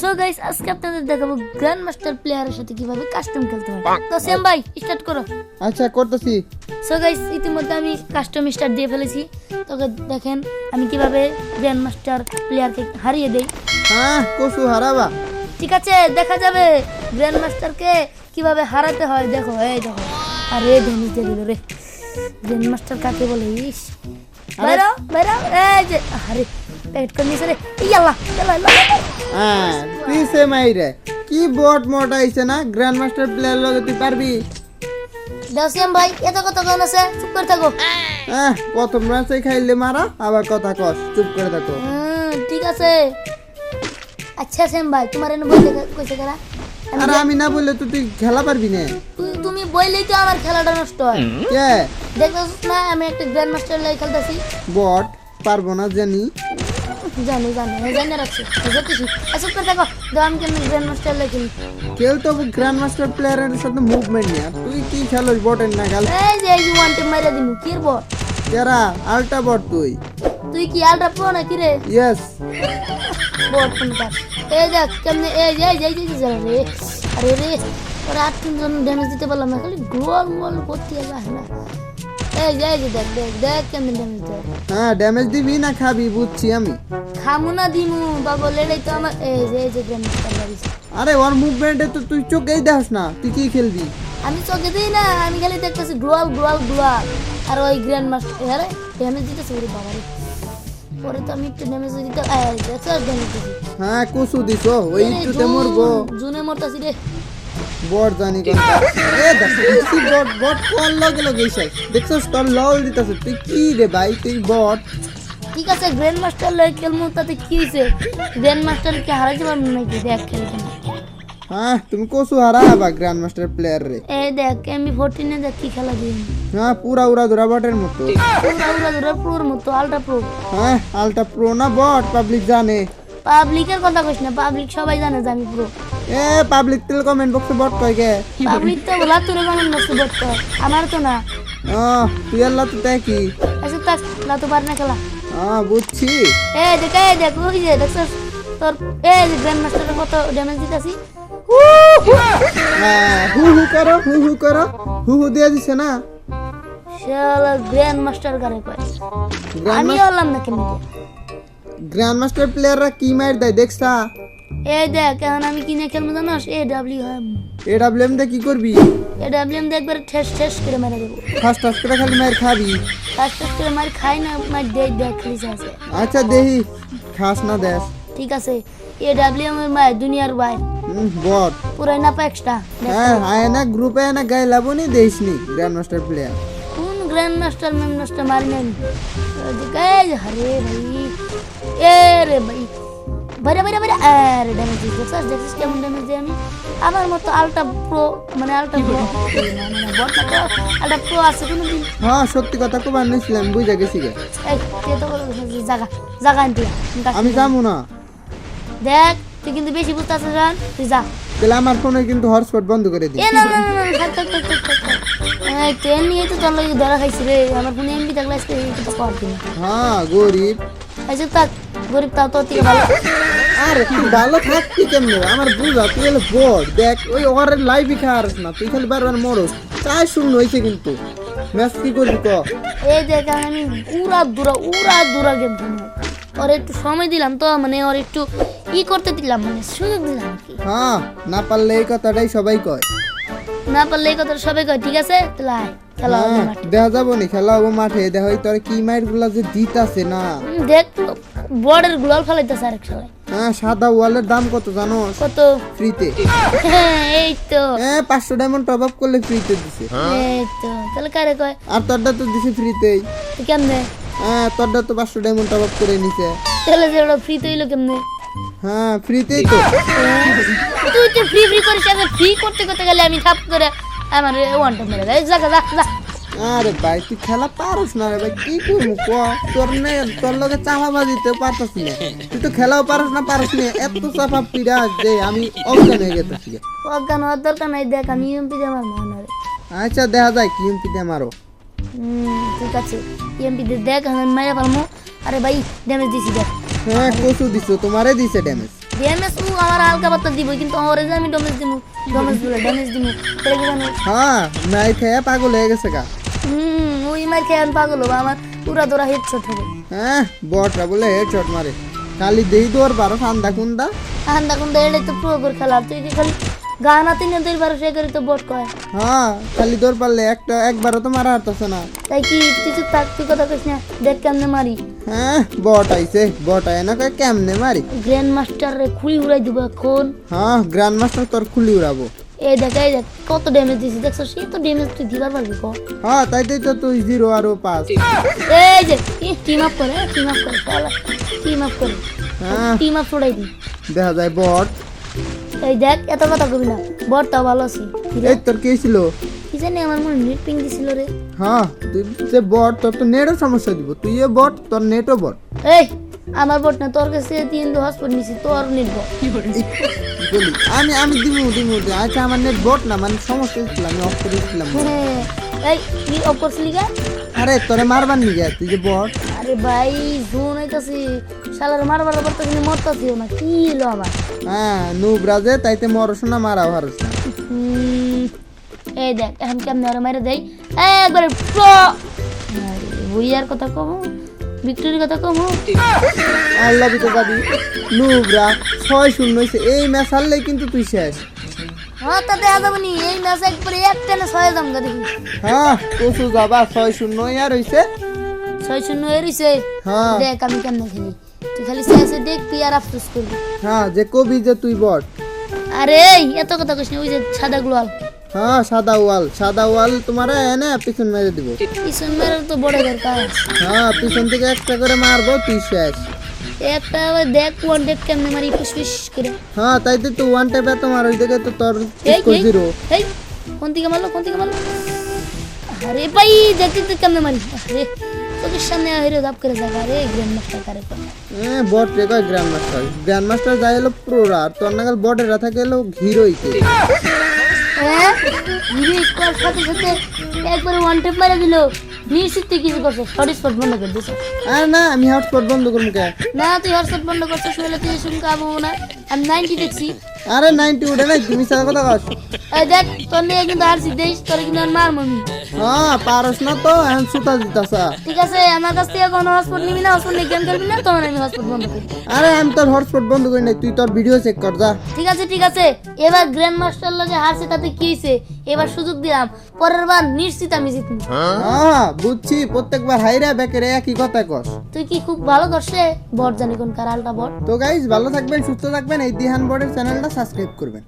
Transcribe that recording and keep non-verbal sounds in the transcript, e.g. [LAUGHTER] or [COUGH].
So guys আজকে আপনাদের দেখাবো গ্র্যান্ড মাস্টার প্লেয়ারের সাথে কীভাবে কাস্টম খেলতে হয়। তো সেম ভাই স্টার্ট করো। আচ্ছা করতেছি। সো গাইস ইতিমধ্যে আমি কাস্টম স্টার্ট দিয়ে ফেলেছি। তোকে দেখেন আমি কীভাবে গ্র্যান্ড মাস্টার প্লেয়ারকে হারিয়ে দেই। হ্যাঁ কসু হারাবা। ঠিক আছে দেখা যাবে গ্র্যান্ড মাস্টারকে কীভাবে হারাতে হয়। দেখো এই দেখো। আরে দিয়ে দিল রে। গ্র্যান্ড মাস্টার কাকে বলে ইস। বাইরো বাইরো এই যে আরে প্যাকেট করে নিয়েছে রে ইয়াল্লা ইয়াল্লা ইয়াল্লা, ইয়াল্লা। হ্যাঁ পিসে মাইরে কি বট মট আইছে না গ্র্যান্ড মাস্টার প্লেয়ার লগে তুই পারবি দাও সেম ভাই এত কথা কেন আছে চুপ করে থাকো হ্যাঁ প্রথম ম্যাচে খাইলে মারা আবার কথা কস চুপ করে থাকো হুম, ঠিক আছে আচ্ছা সেম ভাই তোমার এনে দেখে কইছে কারা আমি আর আমি না বললে তো তুই খেলা পারবি না তুমি বইলেই তো আমার খেলাটা নষ্ট হয় কে দেখছিস না আমি একটা গ্র্যান্ড মাস্টার লাই খেলতেছি। বট পারব না জানি। জানি জানি জানি রাখছি। বুঝতেছি আচ্ছা করে থাকো দাও আমি কেন গ্র্যান্ড মাস্টার লাই খেলি। কেউ তো গ্র্যান্ড মাস্টার প্লেয়ারের সাথে মুভমেন্ট নেই। তুই কি খেলোস বটের না খেল এই যে এই যে ওয়ান টিম মাইরা দিমু। কি বল কেরা আলটা বট তুই। তুই কি আলটা প্রো না কি রে? ইয়েস বল কোনটা? এই দেখ কেমনে এই যে এই যে এই যে, এই রে। আরে রে ওরা আট তিনজন ড্যামেজ দিতে পারলাম না। খালি গোল গোল করতে আসে না। এই এই যে দেখ দেখ দেখ কেমনে ড্যামেজ দেয়। হ্যাঁ ড্যামেজ দিবি না খাবি বুঝছি আমি। খামু না দিমু বাবা লেড়াই তো আমার এই যে এই যে গ্র্যান্ড মাস্টার আরে ওর মুভমেন্টে তো তুই চোখেই দেখাস না তুই কি খেলবি? আমি চোখে দিই না আমি খালি দেখতেছি গ্লোয়াল গ্লোয়াল গ্লোয়াল আর ওই গ্র্যান্ড মাস্টার আরে ড্যামেজ দিতেছে ওরে বাবা রে। পরে তো আমি একটু ড্যামেজ দিতে এই দেখছ ড্যামেজ দিছি হ্যাঁ কসু দিছ ওই মরবো। জুনে মরতাছি রে। বট জানি কোন এ দেখ বট বট কোন লগে লগে এসে দেখছস তোর লল দিতাছে। তুই কি রে ভাই তুই বট? ঠিক আছে গ্র্যান্ড মাস্টার লয় খেলমু তাতে কি হয়েছে গ্র্যান্ড মাস্টার কে হারাইতে পারব নাকি দেখ খেলে কেন। হ্যাঁ তুমি কসু হারাবা গ্র্যান্ড মাস্টার প্লেয়ার রে এই দেখ এমবি ফোরটিনে দেখ কি খেলা দিই হ্যাঁ পুরা উড়া ধরা বটের মতো। পুরা উড়া ধরে প্রোর মতো আলট্রা প্রো হ্যাঁ আলটা প্রো না বট পাবলিক জানে। পাবলিকের কথা কইস না পাবলিক সবাই জানে যে আমি প্রো এ পাবলিক তেল কমেন্ট বক্সে বট কয় গে পাবলিক তো বলা তোর কমেন্ট বসতে বলতো আমার তো না। ও তুই আল্লাহ তো দেখি আচ্ছা তাক না তো পার না খেলা। হ্যাঁ বুঝছি। এ দেখ এই দেখ ওই যে দেখছস? তোর এই যে গ্র্যান্ড মাস্টারের কত ড্যামেজ দিতাছি। হ্যাঁ, হু হু করো হু হু করো। হু হু দিয়ে দিছে না? শালা গ্র্যান্ড মাস্টার করে কয়? আমি হলাম না কেন গ্র্যান্ড মাস্টার প্লেয়াররা কি মার দেয় দেখছা? এই দেখ এখন আমি কিনে খেলব জানোস? এ ডাব্লিউ এম এডাব্লিউএম দিয়ে কি করবি? এ ডাব্লিউ এম দিয়ে একবার ঠেস ঠেস করে মেরে দেবো। ফার্স্ট ফার্স্ট করে খালি মার খাবি। ফার্স্ট ফার্স্ট করে মার খাই না মার দেখ দেখ খালি আছে। আচ্ছা দেহি। খাস না দেশ ঠিক আছে এ ডাব্লিউ এম এর মায়ের দুনিয়ার ভাই। হুম, বট। পুরাই না পা এক্সট্রা হ্যাঁ আয় না গ্রুপে না গায়ে লাবনি দেশনি গ্র্যান্ড মাস্টার প্লেয়ার কোন গ্র্যান্ড মাস্টার ম্যাম মাস্টার মারি নেন এই হরে ভাই। এ রে ভাই। বাইরে বাইরে বাইরে আরে ড্যামেজ দিচ্ছে। স্যার দেখছিস কেমন ড্যামেজ দিই আমি আমার মতো আলট্রা প্রো মানে আলট্রা প্রো তো আলট্রা প্রো আছে কোনো দিন হ্যাঁ সত্যি কথা খুব আনিছিলাম বুঝে গেছি গে। এই তুই তো জাগা জাগা আনতি আমি যাব না। দেখ তুই কিন্তু বেশি বুঝতে আসছিস জান তুই যা। তাহলে আমার ফোনে কিন্তু হটস্পট বন্ধ করে দিই না না না থাক থাক এই ট্রেন নিয়ে তো লাগে ধরা খাইছি রে আমার ফোনে এমবি থাকলে আজকে এই হ্যাঁ গরিব। আচ্ছা থাক গরিব তাও তোর থেকে ভালো। আরে তুই ভালো থাকতি কেমনে? আমার বুঝা তুই হলে বড় দেখ ওই ওর লাইভই খাওয়ার না। তুই খালি বারবার মরস। চাই শূন্য হয়েছে কিন্তু। ম্যাচ কি করবি ক? এই দেখ আমি উড়া দূরা উড়া দূরা গেম ওর একটু সময় দিলাম তো মানে ওর একটু ই করতে দিলাম মানে সুযোগ দিলাম কি। হ্যাঁ না পারলে এই কথাটাই সবাই কয়। না পারলে এই কথা সবাই কয় ঠিক আছে? তাহলে আয় খেলা হবে হ্যাঁ, মাঠে। দেখা যাব নি খেলা হব মাঠে। দেখা হয় তোর কি মাইরগুলা যে দিতাছে না। দেখ বর্ডের গুলাল ফেলাইতেছে আরেক সবাই হ্যাঁ সাদা ওয়ালের দাম কত জানো? কত? ফ্রিতে। হ্যাঁ, [LAUGHS] এই তো। হ্যাঁ পাঁচশো ডায়মন্ড টপ আপ করলে ফ্রিতে দিছে। এই তো। তাহলে কারে কয়? আর তোরটা তো দিছে ফ্রিতেই। তুই কেমনে? হ্যাঁ তোরটা তো পাঁচশো ডায়মন্ড টপ আপ করে নিছে। তাহলে যে ওটা ফ্রি তৈল কেমনে? হ্যাঁ ফ্রিতেই তো। তুই তো ফ্রি ফ্রি করিস আমি ফ্রি করতে করতে গেলে আমি থাপ করে আমার ওয়ানটা মেরে দেয়। যা যা যা। আরে ভাই তুই খেলা পারস না রে ভাই কি করব ক? তোর নে তোর লগে চাপা বাজিতে পারতাস না। তুই তো খেলাও পারস না পারস না এত চাপা পিড়া যে আমি অজ্ঞান হয়ে গেছি অজ্ঞান হওয়ার দরকার নাই দেখ আমি ইএমপি দিয়ে মনে হয়। আচ্ছা দেখা যায় কি এমপিতে মারো। ঠিক আছে। ইএমপি দিয়ে দেখ আমি মাইরা পারমু আরে ভাই ড্যামেজ দিছি দেখ। হ্যাঁ কচু দিছো তোমারে দিছে ড্যামেজ ড্যামেজ ও আমার হালকা পাতলা দিব কিন্তু ওরে যে আমি ড্যামেজ দিব ড্যামেজ বলে ড্যামেজ জানো? হ্যাঁ নাই খেয়ে পাগল হয়ে গেছে গা। হুম ওই মার খেয়ে আমি পাগল হব আমার পুরা দোরা হেডশট হবে। হ্যাঁ বটরা বলে হেড শট মারে। খালি দেই তোর বারো ঠান্ডা কুন্দা। আন্দা কুন্দা এলে তো পুরো করে খেলার তুই কি খালি গানা তিন দুই বার সে করে তো বট কয়। হ্যাঁ খালি দৌড় পারলে একটা একবারও তো মারা হারতেছে না। তাই কি তুই চুপ থাক তুই কথা কইস না দেখ কেমনে মারি। হ্যাঁ বট আইছে বট আয় না কয় কেমনে মারি। গ্র্যান্ড মাস্টার রে খুলি উড়াই দিব এখন। হ্যাঁ গ্র্যান্ড মাস্টার তোর খুলি উড়াবো। এই দেখ এই দেখ কত ড্যামেজ দিছি দেখছ সে তো ড্যামেজ তুই দিবার পারবি কো? হ্যাঁ তাই তো তুই জিরো আর ও পাস। এই যে টিম আপ করে টিম আপ করে টিম আপ করে। টিম আপ ছড়াই দি। দেখা যায় বট। এই দেখ এত কথা কবি না। বড়টাও ভালো আছি। এই তোর কি ছিল কি জানি আমার মনে নেট পিং দিছিল রে। হ্যাঁ তুই যে বট তোর তো নেটও সমস্যা দিব। তুই এ বট তোর নেটও বট। এই আমার বট না তোর কাছে তিন দু হসপিটাল নিছি তোর নেট বট আমি আমি দিমু দিমু দিমু। আচ্ছা আমার নেট বট না মানে সমস্যা ছিল আমি অফ করে দিছিলাম হ্যাঁ এই কি অফ করছিলি গা? আরে তোরে মারবার নি গা তুই যে বট আরে ভাই জোন হইতাছি। শালার মারবার পড়তাছি মরতাছিও না কি হলো আবার? হ্যাঁ নুবরা যে তাইতে মরশোনা মারা হারস না। এই দেখ এখন কেমনে আর মেরে দেই? একবারে প্রো বুইয়ার কথা কম ভিক্টোরির কথা কম আল্লাহ বিতে যাবি। নুবরা ছয় শূন্য হয়েছে। এই ম্যাচ হারলেই কিন্তু তুই শেষ। হ্যাঁ তা দেখা যাব নি। এই ম্যাচ একবারে এক টেনে ছয় দাম দেখি। হ্যাঁ কসু যাবা ছয় শূন্য আর হয়েছে ছয় শূন্য এরিছে হ্যাঁ। দেখ আমি কেমনে খেলি। তুই খালি শেষে দেখবি আর আফসোস করবি। হ্যাঁ যে কবি যে তুই বট। আরে এত কথা কইস না ওই যে সাদা গ্লোয়াল। হ্যাঁ সাদা ওয়াল। সাদা ওয়াল তোমার এনে পিছন মেরে দিব। পিছন মেরে তো বড় দরকার। হ্যাঁ পিছন থেকে একটা করে মারবো তুই শেষ। একটা আবার দেখ ওয়ান ডেট কেমনে মারি করে। হ্যাঁ তাই তো ওয়ান তোমার ওই দিকে তো তোর জিরো এই কোন দিকে মারলো কোন দিকে মারলো? আরে ভাই দেখতে তো কেমনে মারি। আরে তোকে সামনে হেরে দাপ করে যাবে আরে গ্র্যান্ড মাস্টার কারে বট রে কয় গ্র্যান্ড মাস্টার গ্র্যান্ড মাস্টার যাই হলো প্রোরা আর তোর নাগাল বটেরা থাকে হলো হিরোইকে হ্যাঁ? হিরো স্কোয়ার সাথে সাথে একবারে ওয়ান টেপ মারা দিল। তুই কিছু করছিস? শর্ট স্পট বন্ধ করে দিছ আর না আমি হটস্পট বন্ধ করব কে? না তুই হটস্পট বন্ধ করছিস বলে তুই শুনতে পাবো না। আমি নাইনটি দেখছি। আরে নাইনটি উঠে নাই তুমি সারা কথা কস। এই দেখ তোর নিয়ে কিন্তু তোর আর মার মমি হ্যাঁ পারস না তো এখন সুতা ঠিক আছে আমার কাছ থেকে কোনো হটস্পট নিবি না হটস্পট নিয়ে গেম খেলবি না তখন আমি হটস্পট বন্ধ করি। আরে আমি তোর হটস্পট বন্ধ করি নাই তুই তোর ভিডিও চেক কর যা। ঠিক আছে ঠিক আছে। এবার গ্র্যান্ড মাস্টার লগে হারছে তাতে কি হয়েছে এবার সুযোগ দিলাম। পরের বার নিশ্চিত আমি জিতবো। হ্যাঁ বুঝছি প্রত্যেকবার হাইরা বেকেরে একই কথা কস। তুই কি খুব ভালো করছে বট জানি কোন কার আলটা বট। তো গাইজ ভালো থাকবেন সুস্থ থাকবেন এই দিহান বোর্ডের চ্যানেলটা সাবস্ক্রাইব করবেন।